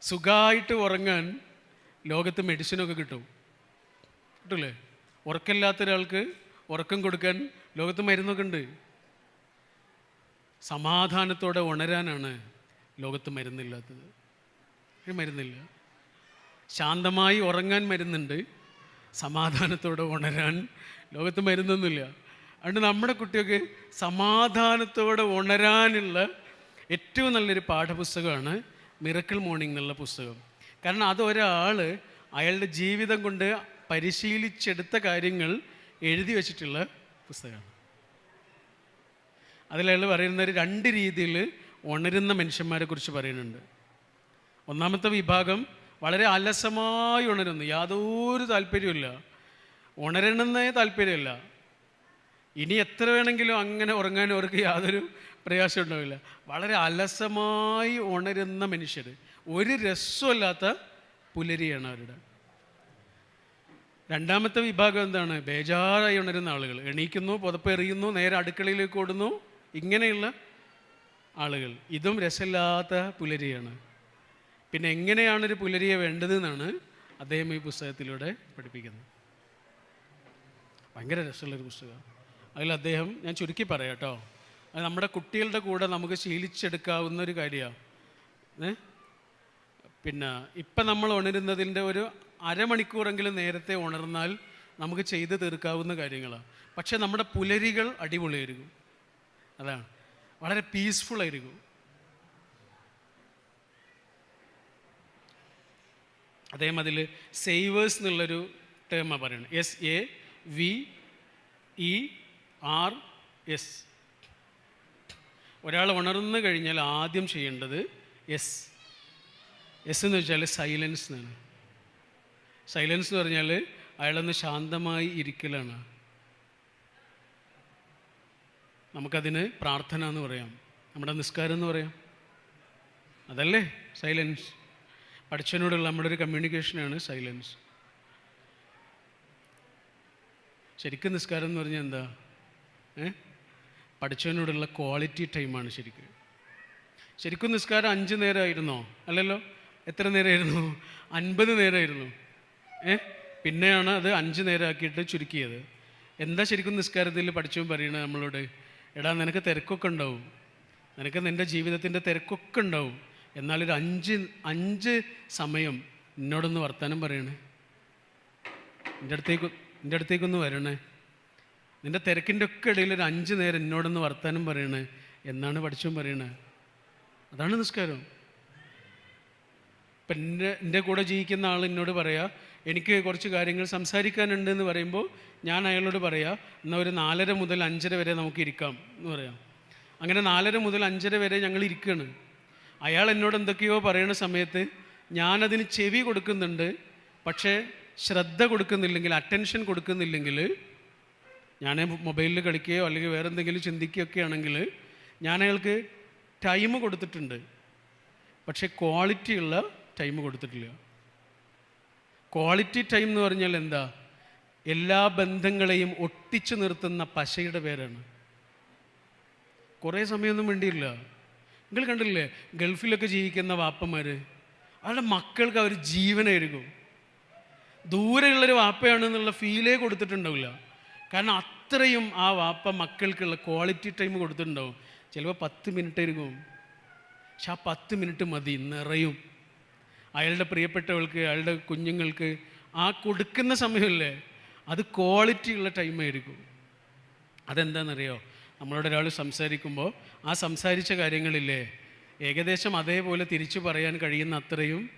സുഖമായിട്ട് ഉറങ്ങാൻ ലോകത്ത് മെഡിസിനൊക്കെ കിട്ടും. കിട്ടില്ലേ ഉറക്കമില്ലാത്ത ഒരാൾക്ക് ഉറക്കം കൊടുക്കാൻ ലോകത്ത് മരുന്നൊക്കെ ഉണ്ട്. സമാധാനത്തോടെ ഉണരാനാണ് ലോകത്ത് മരുന്നില്ലാത്തത്. മരുന്നില്ല. ശാന്തമായി ഉറങ്ങാൻ മരുന്നുണ്ട്. സമാധാനത്തോടെ ഉണരാൻ ലോകത്ത് മരുന്നൊന്നുമില്ല. അതുകൊണ്ട് നമ്മുടെ കുട്ടികൾക്ക് സമാധാനത്തോടെ ഉണരാനുള്ള ഏറ്റവും നല്ലൊരു പാഠപുസ്തകമാണ് മിറക്കിൾ മോർണിംഗ് എന്നുള്ള പുസ്തകം. കാരണം അത് ഒരാൾ അയാളുടെ ജീവിതം കൊണ്ട് പരിശീലിച്ചെടുത്ത കാര്യങ്ങൾ എഴുതി വച്ചിട്ടുള്ള പുസ്തകമാണ്. അതിലയാൾ പറയുന്ന രണ്ട് രീതിയിൽ ഉണരുന്ന മനുഷ്യന്മാരെ കുറിച്ച് പറയുന്നുണ്ട്. ഒന്നാമത്തെ വിഭാഗം വളരെ അലസമായി ഉണരുന്നു. യാതൊരു താല്പര്യമില്ല ഉണരണമെന്നേ താല്പര്യമില്ല. ഇനി എത്ര വേണമെങ്കിലും അങ്ങനെ ഉറങ്ങാൻ അവർക്ക് യാതൊരു പ്രയാസം ഉണ്ടാവില്ല വളരെ അലസമായി ഉണരുന്ന മനുഷ്യർ ഒരു രസമില്ലാത്ത പുലരിയാണ് അവരുടെ. രണ്ടാമത്തെ വിഭാഗം എന്താണ്? ബേജാറായി ഉണരുന്ന ആളുകൾ. എണീക്കുന്നു പുതപ്പ് എറിയുന്നു നേരെ അടുക്കളയിലേക്ക് ഓടുന്നു. ഇങ്ങനെയുള്ള ആളുകൾ. ഇതും രസമില്ലാത്ത പുലരിയാണ്. പിന്നെ എങ്ങനെയാണ് ഒരു പുലരിയെ വേണ്ടത് എന്നാണ് അദ്ദേഹം ഈ പുസ്തകത്തിലൂടെ പഠിപ്പിക്കുന്നത്. ഭയങ്കര രസമുള്ളൊരു പുസ്തകമാണ്. അതിൽ അദ്ദേഹം ഞാൻ ചുരുക്കി പറയാം കേട്ടോ. അത് നമ്മുടെ കുട്ടികളുടെ കൂടെ നമുക്ക് ശീലിച്ചെടുക്കാവുന്ന ഒരു കാര്യമാണ്. ഏ? പിന്നെ ഇപ്പം നമ്മൾ ഉണരുന്നതിന്റെ ഒരു അരമണിക്കൂറെങ്കിലും നേരത്തെ ഉണർന്നാൽ നമുക്ക് ചെയ്ത് തീർക്കാവുന്ന കാര്യങ്ങളാണ്. പക്ഷേ നമ്മുടെ പുലരികൾ അടിപൊളിയായിരിക്കും. അതാണ്. വളരെ പീസ്ഫുൾ ആയിരിക്കും. അദ്ദേഹം അതിൽ സേവേഴ്സ് എന്നുള്ളൊരു ടേമാണ് പറയുന്നത്. S A V E R S ഒരാൾ ഉണർന്നു കഴിഞ്ഞാൽ ആദ്യം ചെയ്യേണ്ടത് എസ് എസ് എന്ന് വെച്ചാൽ സൈലൻസ് എന്നാണ്. സൈലൻസ് എന്ന് പറഞ്ഞാൽ അയാളൊന്ന് ശാന്തമായി ഇരിക്കലാണ്. നമുക്കതിന് പ്രാർത്ഥന എന്ന് പറയാം. നമ്മുടെ നിസ്കാരം എന്ന് പറയാം. അതല്ലേ? സൈലൻസ്. പഠിച്ചതിനോടുള്ള നമ്മുടെ ഒരു കമ്മ്യൂണിക്കേഷനാണ് സൈലൻസ്. ശരിക്കും നിസ്കാരം എന്ന് പറഞ്ഞാൽ എന്താ? ഏ? പഠിച്ചവനോടുള്ള ക്വാളിറ്റി ടൈമാണ് ശരിക്കും. ശരിക്കും നിസ്കാരം അഞ്ച് നേരമായിരുന്നോ? അല്ലല്ലോ? എത്ര നേരമായിരുന്നു? അൻപത് നേരമായിരുന്നു. ഏ? പിന്നെയാണ് അത് അഞ്ച് നേരമാക്കിയിട്ട് ചുരുക്കിയത്. എന്താ ശരിക്കും നിസ്കാരത്തിൽ പഠിച്ചവൻ പറയണത് നമ്മളോട്? എടാ നിനക്ക് തിരക്കൊക്കെ ഉണ്ടാവും. നിനക്ക് നിന്റെ ജീവിതത്തിന്റെ തിരക്കൊക്കെ ഉണ്ടാവും. എന്നാലൊരു അഞ്ച് അഞ്ച് സമയം എന്നോടൊന്ന് വർത്തമാനം പറയണേ. എന്റെ അടുത്തേക്ക് എന്റെ അടുത്തേക്കൊന്ന് വരണേ. നിന്റെ തിരക്കിന്റെ ഒക്കെ ഇടയിൽ ഒരു അഞ്ച് നേരം എന്നോടൊന്ന് വർത്താനം പറയണേ എന്നാണ് പഠിച്ചും പറയണേ. അതാണ് നിസ്കാരം. ഇപ്പം എന്റെ എന്റെ കൂടെ ജീവിക്കുന്ന ആൾ എന്നോട് പറയാ എനിക്ക് കുറച്ച് കാര്യങ്ങൾ സംസാരിക്കാനുണ്ട് എന്ന് പറയുമ്പോൾ ഞാൻ അയാളോട് പറയാ എന്നാൽ ഒരു നാലര മുതൽ അഞ്ചര വരെ നമുക്ക് ഇരിക്കാം എന്ന് പറയാം. അങ്ങനെ നാലര മുതൽ അഞ്ചര വരെ ഞങ്ങൾ ഇരിക്കുകയാണ് അയാൾ എന്നോട് എന്തൊക്കെയോ പറയുന്ന സമയത്ത് ഞാനതിന് ചെവി കൊടുക്കുന്നുണ്ട് പക്ഷേ ശ്രദ്ധ കൊടുക്കുന്നില്ലെങ്കിൽ അറ്റൻഷൻ കൊടുക്കുന്നില്ലെങ്കിൽ ഞാൻ മൊബൈലിൽ കളിക്കുകയോ അല്ലെങ്കിൽ വേറെ എന്തെങ്കിലും ചിന്തിക്കുകയൊക്കെ ആണെങ്കിൽ ഞാൻ അയാൾക്ക് ടൈം കൊടുത്തിട്ടുണ്ട്. പക്ഷേ ക്വാളിറ്റിയുള്ള ടൈം കൊടുത്തിട്ടില്ല. ക്വാളിറ്റി ടൈം എന്ന് പറഞ്ഞാൽ എന്താ? എല്ലാ ബന്ധങ്ങളെയും ഒട്ടിച്ചു നിർത്തുന്ന പശയുടെ പേരാണ്. കുറേ സമയമൊന്നും വേണ്ടിയില്ല. നിങ്ങൾ കണ്ടില്ലേ? ഗൾഫിലൊക്കെ ജീവിക്കുന്ന വാപ്പന്മാർ അവരുടെ മക്കൾക്ക് അവർ ജീവനായിരിക്കും. ദൂരെയുള്ളൊരു വാപ്പയാണെന്നുള്ള ഫീലേ കൊടുത്തിട്ടുണ്ടാവില്ല. കാരണം അത്രയും ആ വാപ്പ മക്കൾക്കുള്ള ക്വാളിറ്റി ടൈം കൊടുത്തിട്ടുണ്ടാവും. ചിലപ്പോൾ പത്ത് മിനിറ്റ് ആയിരിക്കും. പക്ഷെ ആ പത്ത് മിനിറ്റ് മതി നിറയും. അയാളുടെ പ്രിയപ്പെട്ടവൾക്ക് അയാളുടെ കുഞ്ഞുങ്ങൾക്ക് ആ കൊടുക്കുന്ന സമയമല്ലേ അത് ക്വാളിറ്റി ഉള്ള ടൈമായിരിക്കും അതെന്താണെന്നറിയോ? നമ്മളോട് ഒരാൾ സംസാരിക്കുമ്പോൾ ആ സംസാരിച്ച കാര്യങ്ങളില്ലേ ഏകദേശം അതേപോലെ തിരിച്ചു പറയാൻ കഴിയുന്ന അത്രയും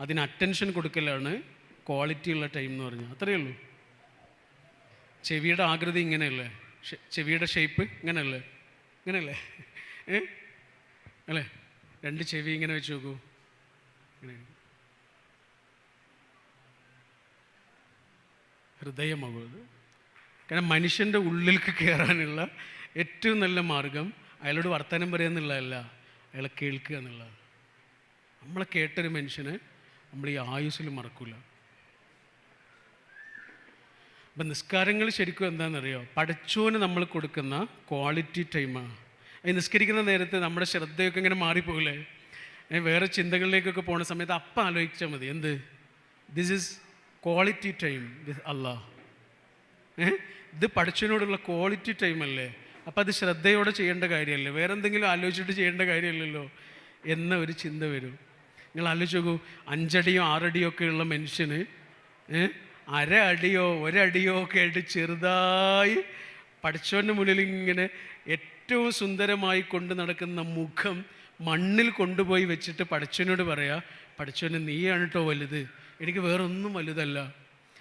അതിന് അറ്റൻഷൻ കൊടുക്കലാണ് ക്വാളിറ്റിയുള്ള ടൈം എന്ന് പറഞ്ഞാൽ. അത്രയേ ഉള്ളൂ. ചെവിയുടെ ആകൃതി ഇങ്ങനെയല്ലേ? ചെവിയുടെ ഷേപ്പ് ഇങ്ങനെയല്ലേ? ഇങ്ങനെയല്ലേ? ഏ? അല്ലേ? രണ്ട് ചെവി ഇങ്ങനെ വെച്ച് നോക്കൂ. ഇങ്ങനെ. ഹൃദയമാകും കാരണം മനുഷ്യന്റെ ഉള്ളിലേക്ക് കയറാനുള്ള ഏറ്റവും നല്ല മാർഗം അയാളോട് വർത്തമാനം പറയുക എന്നുള്ളതല്ല അയാളെ കേൾക്കുക എന്നുള്ളതാണ്. നമ്മളെ കേട്ടൊരു മനുഷ്യനെ നമ്മൾ ഈ ആയുസ്സിൽ മറക്കില്ല അപ്പം നിസ്കാരങ്ങൾ ശരിക്കും എന്താണെന്നറിയോ? പഠിച്ചോന് നമ്മൾ കൊടുക്കുന്ന ക്വാളിറ്റി ടൈമാണ് ഈ നിസ്കരിക്കുന്ന നേരത്ത് നമ്മുടെ ശ്രദ്ധയൊക്കെ ഇങ്ങനെ മാറിപ്പോകില്ലേ വേറെ ചിന്തകളിലേക്കൊക്കെ പോണ സമയത്ത് അപ്പം ആലോചിച്ചാൽ മതി. എന്ത്? This is quality time this അല്ലാ ഇത് പഠിച്ചതിനോടുള്ള ക്വാളിറ്റി ടൈം അല്ലേ? അപ്പം അത് ശ്രദ്ധയോടെ ചെയ്യേണ്ട കാര്യമല്ലേ? വേറെ എന്തെങ്കിലും ആലോചിച്ചിട്ട് ചെയ്യേണ്ട കാര്യമല്ലല്ലോ എന്ന ഒരു ചിന്ത വരും. നിങ്ങൾ ആലോചിച്ച് നോക്കൂ. അഞ്ചടിയോ ആറടിയോ ഒക്കെ ഉള്ള മനുഷ്യന് ഏ? അര അടിയോ ഒരടിയോ ഒക്കെ ആയിട്ട് ചെറുതായി പഠിച്ചവന്റെ മുന്നിൽ ഇങ്ങനെ ഏറ്റവും സുന്ദരമായി കൊണ്ട് നടക്കുന്ന മുഖം മണ്ണിൽ കൊണ്ടുപോയി വെച്ചിട്ട് പഠിച്ചവനോട് പറയാ പഠിച്ചവന് നീയാണ് കേട്ടോ വലുത്. എനിക്ക് വേറൊന്നും വലുതല്ല.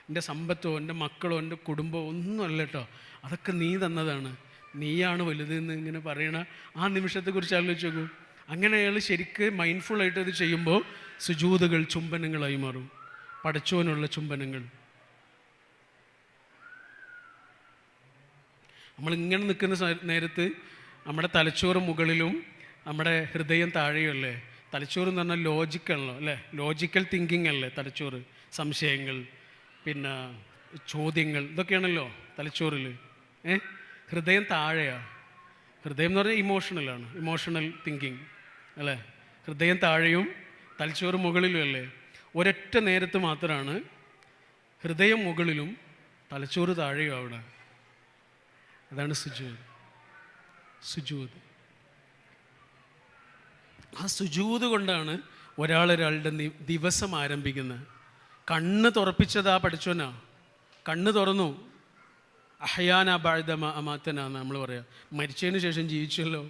എന്റെ സമ്പത്തോ എന്റെ മക്കളോ എന്റെ കുടുംബമോ ഒന്നും അല്ല കേട്ടോ അതൊക്കെ നീ തന്നതാണ്. നീയാണ് വലുത് എന്ന് ഇങ്ങനെ പറയണ ആ നിമിഷത്തെക്കുറിച്ച് ആലോചിച്ച് നോക്കൂ. അങ്ങനെ അയാൾ ശരിക്ക് മൈൻഡ്ഫുള്ളായിട്ട് അത് ചെയ്യുമ്പോൾ സുജൂതകൾ ചുംബനങ്ങളായി മാറും. പഠിച്ചവനുള്ള ചുംബനങ്ങൾ. നമ്മളിങ്ങനെ നിൽക്കുന്ന നേരത്ത് നമ്മുടെ തലച്ചോറ് മുകളിലും നമ്മുടെ ഹൃദയം താഴെയും അല്ലേ? തലച്ചോറ് എന്ന് പറഞ്ഞാൽ ലോജിക്കാണല്ലോ അല്ലേ? ലോജിക്കൽ തിങ്കിങ് അല്ലേ തലച്ചോറ്? സംശയങ്ങൾ പിന്നെ ചോദ്യങ്ങൾ ഇതൊക്കെയാണല്ലോ തലച്ചോറിൽ. ഏ? ഹൃദയം താഴെയാ. ഹൃദയം എന്ന് പറഞ്ഞാൽ ഇമോഷണലാണ് ഇമോഷണൽ തിങ്കിങ് അല്ലേ? ഹൃദയം താഴെയും തലച്ചോറ് മുകളിലും അല്ലേ? ഒരൊറ്റ നേരത്ത് മാത്രമാണ് ഹൃദയം മുകളിലും തലച്ചോറ് താഴെയും അവിടെ അതാണ് സുജൂത്. സുജൂത്. ആ സുജൂത് കൊണ്ടാണ് ഒരാളൊരാളുടെ ദിവസം ആരംഭിക്കുന്നത്. കണ്ണ് തുറപ്പിച്ചതാ പഠിച്ചോനാ കണ്ണ് തുറന്നു. അഹയാന ബാഴ്ദ അമാത്തന എന്ന് നമ്മൾ പറയാം. മരിച്ചതിന് ശേഷം ജീവിച്ചല്ലോ.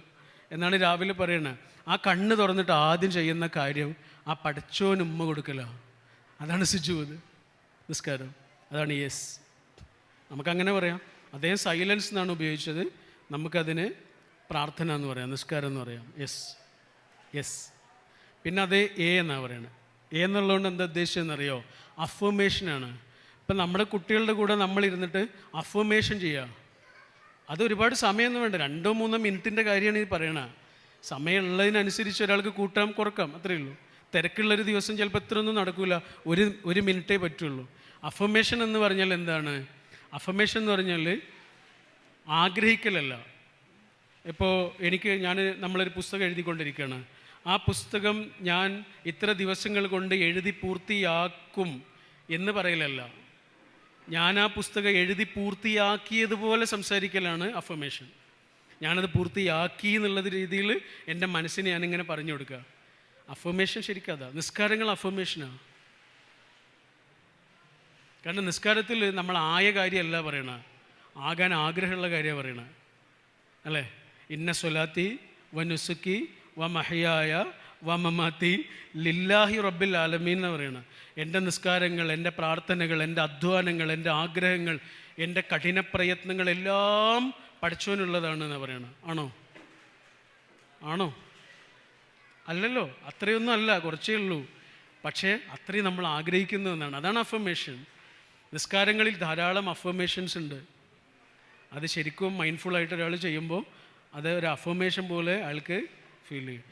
എന്നാണ് രാവിലെ പറയണത് ആ കണ്ണ് തുറന്നിട്ട് ആദ്യം ചെയ്യുന്ന കാര്യം ആ പഠിച്ചോന് ഉമ്മ കൊടുക്കല. അതാണ് സുജൂത്. നിസ്കാരം. അതാണ് യെസ്. നമുക്കങ്ങനെ പറയാം. അദ്ദേഹം സൈലൻസ് എന്നാണ് ഉപയോഗിച്ചത്. നമുക്കതിന് പ്രാർത്ഥന എന്ന് പറയാം നിസ്കാരം എന്ന് പറയാം. യെസ് യെസ് പിന്നെ അത് എ എന്നാണ് പറയുന്നത് എ എന്നുള്ളതുകൊണ്ട് എന്താ ഉദ്ദേശിച്ചതെന്നറിയോ അഫർമേഷനാണ് ഇപ്പം നമ്മുടെ കുട്ടികളുടെ കൂടെ നമ്മൾ ഇരുന്നിട്ട് അഫർമേഷൻ ചെയ്യുക അത് ഒരുപാട് സമയമൊന്നും വേണ്ട. രണ്ടോ മൂന്നോ മിനിറ്റിന്റെ കാര്യമാണ് ഈ പറയണത് സമയമുള്ളതിനനുസരിച്ച് ഒരാൾക്ക് കൂട്ടാം കുറക്കാം അത്രയേ ഉള്ളൂ. തിരക്കുള്ളൊരു ദിവസം ചിലപ്പോൾ ഇത്രയൊന്നും നടക്കില്ല ഒരു ഒരു മിനിറ്റേ പറ്റുള്ളൂ. അഫർമേഷൻ എന്ന് പറഞ്ഞാൽ എന്താണ്? അഫർമേഷൻ എന്ന് പറഞ്ഞാൽ ആഗ്രഹിക്കലല്ല. ഇപ്പോൾ എനിക്ക് ഞാൻ നമ്മളൊരു പുസ്തകം എഴുതിക്കൊണ്ടിരിക്കുകയാണ്. ആ പുസ്തകം ഞാൻ ഇത്ര ദിവസങ്ങൾ കൊണ്ട് എഴുതി പൂർത്തിയാക്കും എന്ന് പറയലല്ല. ഞാൻ ആ പുസ്തകം എഴുതി പൂർത്തിയാക്കിയതുപോലെ സംസാരിക്കലാണ് അഫമേഷൻ ഞാനത് പൂർത്തിയാക്കി എന്നുള്ള രീതിയിൽ എന്റെ മനസ്സിനെ ഞാനിങ്ങനെ പറഞ്ഞു കൊടുക്കുക. അഫമേഷൻ ശരിക്കും അതാ. നിസ്കാരങ്ങൾ അഫർമേഷനാണ് കാരണം നിസ്കാരത്തിൽ നമ്മൾ ആയ കാര്യമല്ല പറയണ. ആകാൻ ആഗ്രഹമുള്ള കാര്യമാണ് പറയണ. അല്ലേ? ഇന്ന സൊലാത്തി വ നുസുക്കി വ മഹയായ വ മമാത്തി ലില്ലാഹി റബ്ബിൽ ആലമീൻ എന്ന് പറയണ. എന്റെ നിസ്കാരങ്ങൾ എന്റെ പ്രാർത്ഥനകൾ എന്റെ അധ്വാനങ്ങൾ എന്റെ ആഗ്രഹങ്ങൾ എന്റെ കഠിന പ്രയത്നങ്ങളെല്ലാം പഠിച്ചവനുള്ളതാണ് എന്ന് പറയണം. ആണോ? ആണോ? അല്ലല്ലോ. അത്രയൊന്നും അല്ല. കുറച്ചേ ഉള്ളൂ. പക്ഷേ അത്രയും നമ്മൾ ആഗ്രഹിക്കുന്നു എന്നാണ്. അതാണ് അഫർമേഷൻ നിസ്കാരങ്ങളിൽ ധാരാളം അഫർമേഷൻസ് ഉണ്ട്. അത് ശരിക്കും മൈൻഡ്ഫുൾ ആയിട്ട് ഒരാൾ ചെയ്യുമ്പോൾ അത് ഒരു അഫർമേഷൻ പോലെ അയാൾക്ക് ഫീൽ ചെയ്യും.